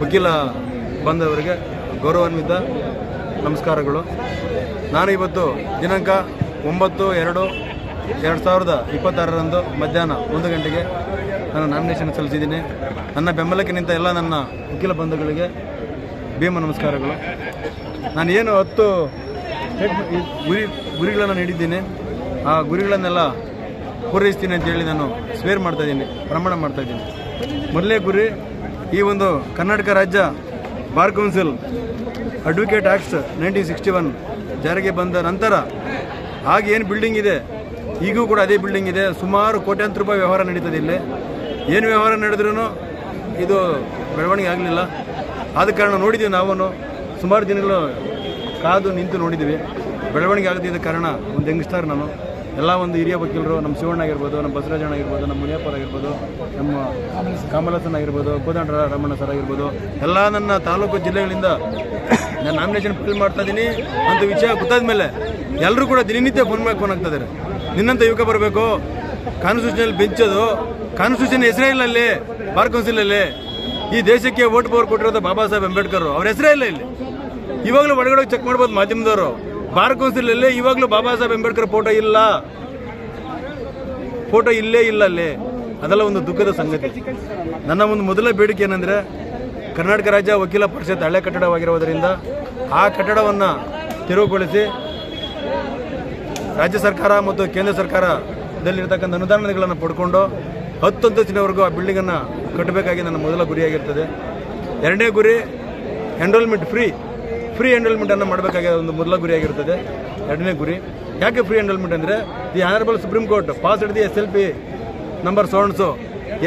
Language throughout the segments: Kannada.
ವಕೀಲ ಬಂದವರಿಗೆ ಗೌರವಾನ್ವಿತ ನಮಸ್ಕಾರಗಳು. ನಾನು ಇವತ್ತು ದಿನಾಂಕ ಒಂಬತ್ತು ಎರಡು ಎರಡು ಸಾವಿರದ ಇಪ್ಪತ್ತಾರರಂದು ಮಧ್ಯಾಹ್ನ ಒಂದು ಗಂಟೆಗೆ ನಾನು ನಾಮಿನೇಷನ್ ಸಲ್ಲಿಸಿದ್ದೀನಿ. ನನ್ನ ಬೆಂಬಲಕ್ಕೆ ನಿಂತ ಎಲ್ಲ ನನ್ನ ವಕೀಲ ಬಂಧುಗಳಿಗೆ ಭೀಮ ನಮಸ್ಕಾರಗಳು. ನಾನು ಏನು ಹತ್ತು ಗುರಿ ಗುರಿಗಳನ್ನು ನೀಡಿದ್ದೀನಿ. ಆ ಗುರಿಗಳನ್ನೆಲ್ಲ ಪೂರೈಸ್ತೀನಿ ಅಂತೇಳಿ ನಾನು ಸ್ವೇರ್ ಮಾಡ್ತಾಯಿದ್ದೀನಿ ಪ್ರಮಾಣ ಮಾಡ್ತಾಯಿದ್ದೀನಿ ಮೊದಲೇ ಗುರಿ ಈ ಒಂದು ಕರ್ನಾಟಕ ರಾಜ್ಯ bar council advocate acts nineteen sixty one ಜಾರಿಗೆ ಬಂದ ನಂತರ ಆಗ ಏನು ಬಿಲ್ಡಿಂಗ್ ಇದೆ, ಈಗೂ ಕೂಡ ಅದೇ ಬಿಲ್ಡಿಂಗ್ ಇದೆ. ಸುಮಾರು ಕೋಟ್ಯಾಂತರ ರೂಪಾಯಿ ವ್ಯವಹಾರ ನಡೀತದೆ ಇಲ್ಲಿ. ಏನು ವ್ಯವಹಾರ ನಡೆದ್ರೂ ಇದು ಬೆಳವಣಿಗೆ ಆಗಲಿಲ್ಲ. ಆದ ಕಾರಣ ನೋಡಿದ್ದೀವಿ ನಾವು ಸುಮಾರು ದಿನಗಳು ಕಾದು ನಿಂತು ನೋಡಿದ್ದೀವಿ ಬೆಳವಣಿಗೆ ಆಗದಿದ್ದ ಕಾರಣ ಒಂದು ಯಂಗ್ಸ್ಟರ್ ನಾನು. ಎಲ್ಲ ಒಂದು ಹಿರಿಯ ವಕೀಲರು, ನಮ್ಮ ಶಿವಣ್ಣ ಆಗಿರ್ಬೋದು, ನಮ್ಮ ಬಸವರಾಜಣ್ಣ ಆಗಿರ್ಬೋದು, ನಮ್ಮ ಮುನಿಯಪ್ಪ ಆಗಿರ್ಬೋದು, ನಮ್ಮ ಕಮಲಸನ್ ಆಗಿರ್ಬೋದು ಕೋದಂಡ ರಮಣ ಸರ್ ಆಗಿರ್ಬೋದು, ಎಲ್ಲ ನನ್ನ ತಾಲೂಕು ಜಿಲ್ಲೆಗಳಿಂದ ನಾನು ನಾಮಿನೇಷನ್ ಫಿಲ್ ಮಾಡ್ತಾ ಇದ್ದೀನಿ ಅಂತ ವಿಷಯ ಗೊತ್ತಾದ ಮೇಲೆ ಎಲ್ಲರೂ ಕೂಡ ದಿನನಿತ್ಯ ಫೋನ್ ಮಾಡಿ ಫೋನ್ ಆಗ್ತಾ ಯುವಕ ಬರಬೇಕು. ಕಾನ್ಸ್ಟಿಟ್ಯೂಷನಲ್ಲಿ ಬೆಂಚೋದು. ಕಾನ್ಸ್ಟಿಟ್ಯೂಷನ್ ಹೆಸರೇ ಇಲ್ಲ ಅಲ್ಲಿ ಬಾರ್ ಕೌನ್ಸಿಲಲ್ಲಿ ಈ ದೇಶಕ್ಕೆ ವೋಟ್ ಪವರ್ ಕೊಟ್ಟಿರೋದು ಬಾಬಾ ಸಾಹೇಬ್ ಅಂಬೇಡ್ಕರ್ ಅವ್ರ ಹೆಸರೇ ಇಲ್ಲ ಇಲ್ಲಿ. ಇವಾಗಲೂ ಒಳಗಡೆ ಚೆಕ್ ಮಾಡ್ಬೋದು ಮಾಧ್ಯಮದವರು. ಬಾರ್ ಕೌನ್ಸಿಲ್ ಅಲ್ಲಿ ಇವಾಗಲೂ ಬಾಬಾ ಸಾಹೇಬ್ ಅಂಬೇಡ್ಕರ್ ಫೋಟೋ ಇಲ್ಲ. ಫೋಟೋ ಇಲ್ಲೇ ಇಲ್ಲ ಅಲ್ಲಿ. ಅದೆಲ್ಲ ಒಂದು ದುಃಖದ ಸಂಗತಿ. ನನ್ನ ಒಂದು ಮೊದಲ ಬೇಡಿಕೆ ಏನಂದ್ರೆ, ಕರ್ನಾಟಕ ರಾಜ್ಯ ವಕೀಲ ಪರಿಷತ್ ಹಳೆ ಕಟ್ಟಡವಾಗಿರುವುದರಿಂದ ಆ ಕಟ್ಟಡವನ್ನು ತೆರವುಗೊಳಿಸಿ ರಾಜ್ಯ ಸರ್ಕಾರ ಮತ್ತು ಕೇಂದ್ರ ಸರ್ಕಾರದಲ್ಲಿರ್ತಕ್ಕಂಥ ಅನುದಾನಗಳನ್ನು ಪಡ್ಕೊಂಡು ಹತ್ತು ಅಂತಸ್ತಿನವರೆಗೂ ಆ ಬಿಲ್ಡಿಂಗನ್ನು ಕಟ್ಟಬೇಕಾಗಿ ನನ್ನ ಮೊದಲ ಗುರಿಯಾಗಿರ್ತದೆ. ಎರಡನೇ ಗುರಿ ಎನ್ರೋಲ್ಮೆಂಟ್ ಫ್ರೀ ಫ್ರೀ ಎನ್ರೋಲ್ಮೆಂಟನ್ನು ಮಾಡಬೇಕಾಗಿ ಒಂದು ಮೊದಲ ಗುರಿಯಾಗಿರ್ತದೆ ಎರಡನೇ ಗುರಿ. ಯಾಕೆ ಫ್ರೀ ಎನ್ರೋಲ್ಮೆಂಟ್ ಅಂದರೆ the honourable supreme court pass the S L P number ಸೋನ್ಸು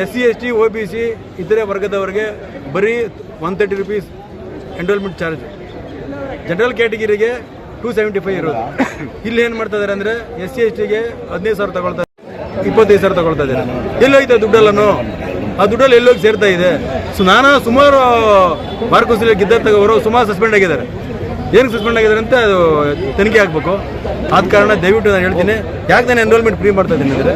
S C S T O B C ಇತರೆ ವರ್ಗದವರಿಗೆ ಬರೀ one thirty rupees enrollment charge general ಕ್ಯಾಟಗಿರಿಗೆ two seventy five ಇರೋದು. ಇಲ್ಲಿ ಏನು ಮಾಡ್ತಾ ಇದ್ದಾರೆ ಅಂದರೆ ಎಸ್ ಸಿ ಎಸ್ ಟಿಗೆ ಹದಿನೈದು ಸಾವಿರ ತಗೊಳ್ತಾ ಇಪ್ಪತ್ತೈದು ಸಾವಿರ ತಗೊಳ್ತಾ ಇದ್ದಾರೆ. ಎಲ್ಲೋಯ್ತು ದುಡ್ಡಲ್ಲೂ ದುಡ್ಡೆಲ್ಲನು? ಆ ದುಡ್ಡಲ್ಲಿ ಎಲ್ಲೋಗಿ ಸೇರ್ತಾ ಇದೆ. ಸೊ ನಾನು ಸುಮಾರು ಬಾರ್ ಗಿದ್ದ ಅವರು ಸುಮಾರು ಸಸ್ಪೆಂಡ್ ಆಗಿದ್ದಾರೆ. ಏನಕ್ಕೆ ಸಸ್ಪೆಂಡ್ ಆಗಿದ್ದಾರೆ ಅಂತ ಅದು ತನಿಖೆ ಆಗಬೇಕು. ಆದ ಕಾರಣ ದಯವಿಟ್ಟು ನಾನು ಹೇಳ್ತೀನಿ, ಯಾಕೆ ನಾನು ಎನ್ರೋಲ್ಮೆಂಟ್ ಫ್ರೀ ಮಾಡ್ತಾ ಇದ್ದೀನಿ ಅಂದರೆ,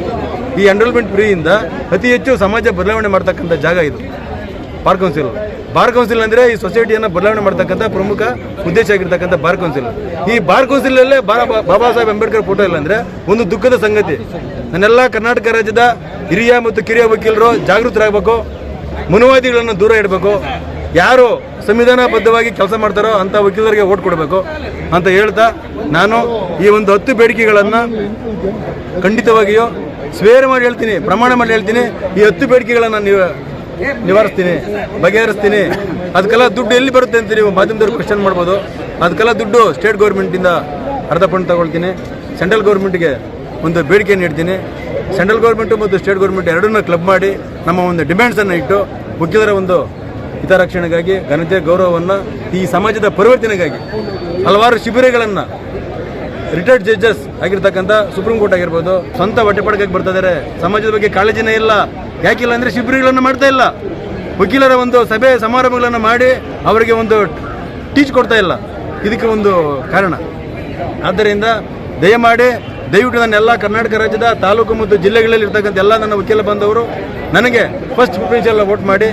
ಈ ಎನ್ರೋಲ್ಮೆಂಟ್ ಫ್ರೀಯಿಂದ ಅತಿ ಹೆಚ್ಚು ಸಮಾಜ ಬದಲಾವಣೆ ಮಾಡ್ತಕ್ಕಂಥ ಜಾಗ ಇದು. ಪಾರ್ಕ್ ಕೌನ್ಸಿಲ್ ಬಾರ್ ಕೌನ್ಸಿಲ್ ಅಂದ್ರೆ ಈ ಸೊಸೈಟಿಯನ್ನು ಬದಲಾವಣೆ ಮಾಡ್ತಕ್ಕಂಥ ಪ್ರಮುಖ ಉದ್ದೇಶ ಆಗಿರ್ತಕ್ಕಂಥ ಬಾರ್ ಕೌನ್ಸಿಲ್. ಈ ಬಾರ್ ಕೌನ್ಸಿಲ್ ಅಲ್ಲೇ ಬಾಬಾ ಸಾಹೇಬ್ ಅಂಬೇಡ್ಕರ್ ಫೋಟೋ ಇಲ್ಲ ಅಂದರೆ ಒಂದು ದುಃಖದ ಸಂಗತಿ. ನನ್ನೆಲ್ಲ ಕರ್ನಾಟಕ ರಾಜ್ಯದ ಹಿರಿಯ ಮತ್ತು ಕಿರಿಯ ವಕೀಲರು ಜಾಗೃತರಾಗಬೇಕು, ಮನುವಾದಿಗಳನ್ನು ದೂರ ಇಡಬೇಕು, ಯಾರು ಸಂವಿಧಾನಬದ್ಧವಾಗಿ ಕೆಲಸ ಮಾಡ್ತಾರೋ ಅಂತ ವಕೀಲರಿಗೆ ಓಟ್ ಕೊಡಬೇಕು ಅಂತ ಹೇಳ್ತಾ ನಾನು ಈ ಒಂದು ಹತ್ತು ಬೇಡಿಕೆಗಳನ್ನು ಖಂಡಿತವಾಗಿಯೂ ಸ್ವೇರ್ ಮಾಡಿ ಹೇಳ್ತೀನಿ, ಪ್ರಮಾಣ ಮಾಡಿ ಹೇಳ್ತೀನಿ. ಈ ಹತ್ತು ಬೇಡಿಕೆಗಳನ್ನು ನೀವು ನಿವಾರಿಸ್ತೀನಿ, ಬಗೆಹರಿಸ್ತೀನಿ. ಅದಕ್ಕೆಲ್ಲ ದುಡ್ಡು ಎಲ್ಲಿ ಬರುತ್ತೆ ಅಂತ ನೀವು ಮಾಧ್ಯಮದವ್ರು ಕ್ವಶನ್ ಮಾಡ್ಬೋದು. ಅದಕ್ಕೆಲ್ಲ ದುಡ್ಡು ಸ್ಟೇಟ್ ಗೌರ್ಮೆಂಟಿಂದ ಅರ್ಧ ಫಂಡ್ ತಗೊಳ್ತೀನಿ. ಸೆಂಟ್ರಲ್ ಗೌರ್ಮೆಂಟ್ಗೆ ಒಂದು ಬೇಡಿಕೆ ನೀಡ್ತೀನಿ. ಸೆಂಟ್ರಲ್ ಗೌರ್ಮೆಂಟು ಮತ್ತು ಸ್ಟೇಟ್ ಗೌರ್ಮೆಂಟ್ ಎರಡನ್ನೂ ಕ್ಲಬ್ ಮಾಡಿ ನಮ್ಮ ಒಂದು ಡಿಮ್ಯಾಂಡ್ಸನ್ನು ಇಟ್ಟು ಮುಖ್ಯದರ ಒಂದು ಹಿತರಕ್ಷಣೆಗಾಗಿ ಘನತೆ ಗೌರವವನ್ನು ಈ ಸಮಾಜದ ಪರಿವರ್ತನೆಗಾಗಿ ಹಲವಾರು ಶಿಬಿರಗಳನ್ನು ರಿಟೈರ್ಡ್ ಜಡ್ಜಸ್ ಆಗಿರ್ತಕ್ಕಂಥ ಸುಪ್ರೀಂ ಕೋರ್ಟ್ ಆಗಿರ್ಬೋದು, ಸ್ವಂತ ಹೊಟ್ಟೆಪಾಡಕ್ಕೆ ಬರ್ತಾ ಇದ್ದಾರೆ ಸಮಾಜದ ಬಗ್ಗೆ ಕಾಳಜಿನೇ ಇಲ್ಲ. ಯಾಕಿಲ್ಲ ಅಂದರೆ ಶಿಬಿರಗಳನ್ನು ಮಾಡ್ತಾ ಇಲ್ಲ. ವಕೀಲರ ಒಂದು ಸಭೆ, ಸಮಾರಂಭಗಳನ್ನು ಮಾಡಿ ಅವರಿಗೆ ಒಂದು ಟೀಚ್ ಕೊಡ್ತಾ ಇಲ್ಲ. ಇದಕ್ಕೆ ಒಂದು ಕಾರಣ. ಆದ್ದರಿಂದ ದಯಮಾಡಿ, ದಯವಿಟ್ಟು ನನ್ನ ಎಲ್ಲ ಕರ್ನಾಟಕ ರಾಜ್ಯದ ತಾಲೂಕು ಮತ್ತು ಜಿಲ್ಲೆಗಳಲ್ಲಿ ಇರ್ತಕ್ಕಂಥ ಎಲ್ಲ ನನ್ನ ವಕೀಲ ಬಂದವರು, ನನಗೆ ಫಸ್ಟ್ ಪ್ರಿಫರೆನ್ಷಿಯಲ್ ವೋಟ್ ಮಾಡಿ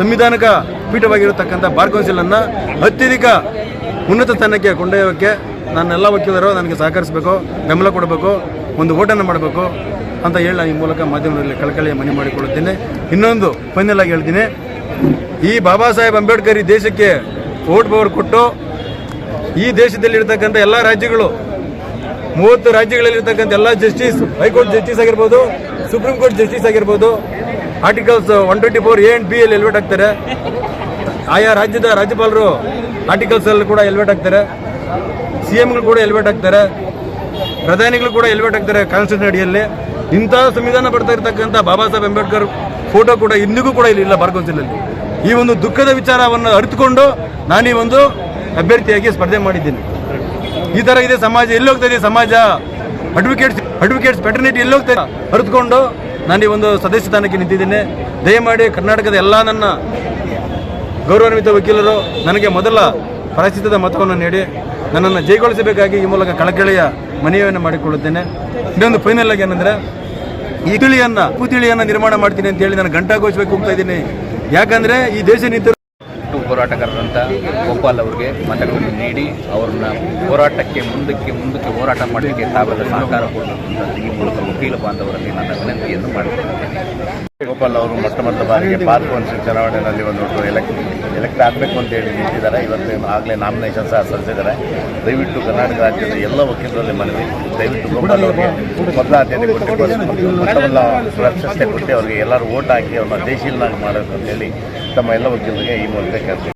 ಸಂವಿಧಾನಿಕ ಪೀಠವಾಗಿರತಕ್ಕಂಥ ಬಾರ್ ಕೌನ್ಸಿಲನ್ನು ಅತ್ಯಧಿಕ ಉನ್ನತ ಸ್ಥಾನಕ್ಕೆ ಕೊಂಡೊಯ್ಯೋಕ್ಕೆ ನನ್ನೆಲ್ಲ ವಕೀಲರು ನನಗೆ ಸಹಕರಿಸಬೇಕು, ಬೆಂಬಲ ಕೊಡಬೇಕು, ಒಂದು ಓಟನ್ನು ಮಾಡಬೇಕು ಅಂತ ಹೇಳಿ ನಾನು ಈ ಮೂಲಕ ಮಾಧ್ಯಮದಲ್ಲಿ ಕಳಕಳಿಯ ಮನೆ ಮಾಡಿಕೊಳ್ಳುತ್ತೇನೆ. ಇನ್ನೊಂದು ಫೈನಲ್ ಆಗಿ ಹೇಳ್ತೀನಿ. ಈ ಬಾಬಾ ಸಾಹೇಬ್ ಅಂಬೇಡ್ಕರ್ ಈ ದೇಶಕ್ಕೆ ವೋಟ್ ಪವರ್ ಕೊಟ್ಟು ಈ ದೇಶದಲ್ಲಿ ಇರ್ತಕ್ಕಂಥ ಎಲ್ಲ ರಾಜ್ಯಗಳು, ಮೂವತ್ತು ರಾಜ್ಯಗಳಲ್ಲಿರ್ತಕ್ಕಂಥ ಎಲ್ಲ ಜಸ್ಟಿಸ್ ಹೈಕೋರ್ಟ್ ಜಸ್ಟಿಸ್ ಆಗಿರ್ಬೋದು ಸುಪ್ರೀಂ ಕೋರ್ಟ್ ಜಸ್ಟಿಸ್ ಆಗಿರ್ಬೋದು articles one twenty four A and B ಅಲ್ಲಿ ಎಲ್ವೇಟ್ ಆಗ್ತಾರೆ. ಆಯಾ ರಾಜ್ಯದ ರಾಜ್ಯಪಾಲರು ಆರ್ಟಿಕಲ್ಸಲ್ಲಿ ಕೂಡ ಎಲ್ವೇಟ್ ಆಗ್ತಾರೆ. ಸಿ ಎಂಗಳು ಕೂಡ ಎಲಿವೇಟ್ ಆಗ್ತಾರೆ. ಪ್ರಧಾನಿಗಳು ಕೂಡ ಎಲಿವೇಟ್ ಆಗ್ತಾರೆ ಕಾನ್ಸ್ಟಿಟ್ಯೂಷನ್ ಅಡಿಯಲ್ಲಿ. ಇಂತಹ ಸಂವಿಧಾನ ಬರ್ತಾ ಇರ್ತಕ್ಕಂಥ ಬಾಬಾ ಸಾಹೇಬ್ ಅಂಬೇಡ್ಕರ್ ಫೋಟೋ ಕೂಡ ಇಂದಿಗೂ ಕೂಡ ಇಲ್ಲಿ ಇಲ್ಲ ಬಾರ್ ಈ ಒಂದು ದುಃಖದ ವಿಚಾರವನ್ನು ಅರಿತುಕೊಂಡು ನಾನೀ ಒಂದು ಅಭ್ಯರ್ಥಿಯಾಗಿ ಸ್ಪರ್ಧೆ ಮಾಡಿದ್ದೀನಿ. ಈ ಥರ ಇದೆ ಸಮಾಜ, ಎಲ್ಲಿ ಹೋಗ್ತಾ ಇದೆ ಸಮಾಜ? ಅಡ್ವೊಕೇಟ್ಸ್ ಅಡ್ವೊಕೇಟ್ಸ್ ಪೆಟರ್ನಿಟಿ ಎಲ್ಲಿ ಹೋಗ್ತಾ ಅರಿತುಕೊಂಡು ನಾನು ಈ ಒಂದು ಸದಸ್ಯ ಸ್ಥಾನಕ್ಕೆ ನಿಂತಿದ್ದೇನೆ. ದಯಮಾಡಿ ಕರ್ನಾಟಕದ ಎಲ್ಲ ನನ್ನ ಗೌರವಾನ್ವಿತ ವಕೀಲರು, ನನಗೆ ಮೊದಲ ಪ್ರಾಯಶ್ಚಿತ್ತದ ಮತವನ್ನು ನೀಡಿ. ನನ್ನನ್ನು ಜೈಗೊಳಿಸಬೇಕಾಗಿ ಈ ಮೂಲಕ ಕಳಕಳಿಯ ಮನವಿಯನ್ನು ಮಾಡಿಕೊಳ್ಳುತ್ತೇನೆ. ಇನ್ನೊಂದು ಫೈನಲ್ ಆಗಿ ಏನಂದ್ರೆ, ಈ ತಿಳಿಯನ್ನ, ಪುತಿಳಿಯನ್ನ ನಿರ್ಮಾಣ ಮಾಡ್ತೀನಿ ಅಂತ ಹೇಳಿ ನಾನು ಗಂಟಾಘೋಷವಾಗಿ ಹೋಗ್ತಾ ಇದ್ದೀನಿ. ಯಾಕಂದ್ರೆ ಈ ದೇಶ ನಿಂತರು ಹೋರಾಟಗಾರರಂತ ಗೋಪಾಲ್ ಅವರಿಗೆ ಮತಗಳನ್ನು ನೀಡಿ ಅವ್ರನ್ನ ಹೋರಾಟಕ್ಕೆ ಮುಂದಕ್ಕೆ ಮುಂದಕ್ಕೆ ಹೋರಾಟ ಮಾಡಲಿಕ್ಕೆ ತಾವೆಲ್ಲ ಸಹಕಾರ ಕೊಡಬೇಕು ಈ ಮೂಲಕ ವಕೀಲ ಬಾಂಧವರಲ್ಲಿ ನನ್ನ ವಿನಂತಿಯನ್ನು ಮಾಡುತ್ತಿದ್ದೇನೆ ಗೋಪಾಲ್ ಅವರು ಮೊಟ್ಟ ಮೊದಲ ಬಾರಿಗೆ ಪಾರ್ಕೋನ್ಸಿ ಚುನಾವಣೆಯಲ್ಲಿ ಒಂದು ಎಲೆಕ್ಟ್ ಎಲೆಕ್ಟ್ ಆಗಬೇಕು ಅಂತ ಹೇಳಿ ನಿಂತಿದ್ದಾರೆ. ಇವತ್ತು ಆಗಲೇ ನಾಮಿನೇಷನ್ ಸಹ ಸಲ್ಲಿಸಿದ್ದಾರೆ. ದಯವಿಟ್ಟು ಕರ್ನಾಟಕ ರಾಜ್ಯದ ಎಲ್ಲ ವಕೀಲರಲ್ಲಿ ಮನವಿ. ದಯವಿಟ್ಟು ಗೋಪಾಲ್ ಅವರಿಗೆ ಮೊದಲ ಆದ್ಯತೆ ಕೊಟ್ಟು ಮೊದಲ ಪ್ರಶಸ್ತಿ ಕೊಟ್ಟು ಅವರಿಗೆ ಎಲ್ಲರೂ ಓಟ್ ಹಾಕಿ ಅವ್ರನ್ನ ದೇಶೀಲನಾಗಿ ಮಾಡಬೇಕು ಅಂತ ಹೇಳಿ ತಮ್ಮ ಎಲ್ಲ ವಕೀಲರಿಗೆ ಈ ಮೂಲಕ ಕೇಳ್ತೀವಿ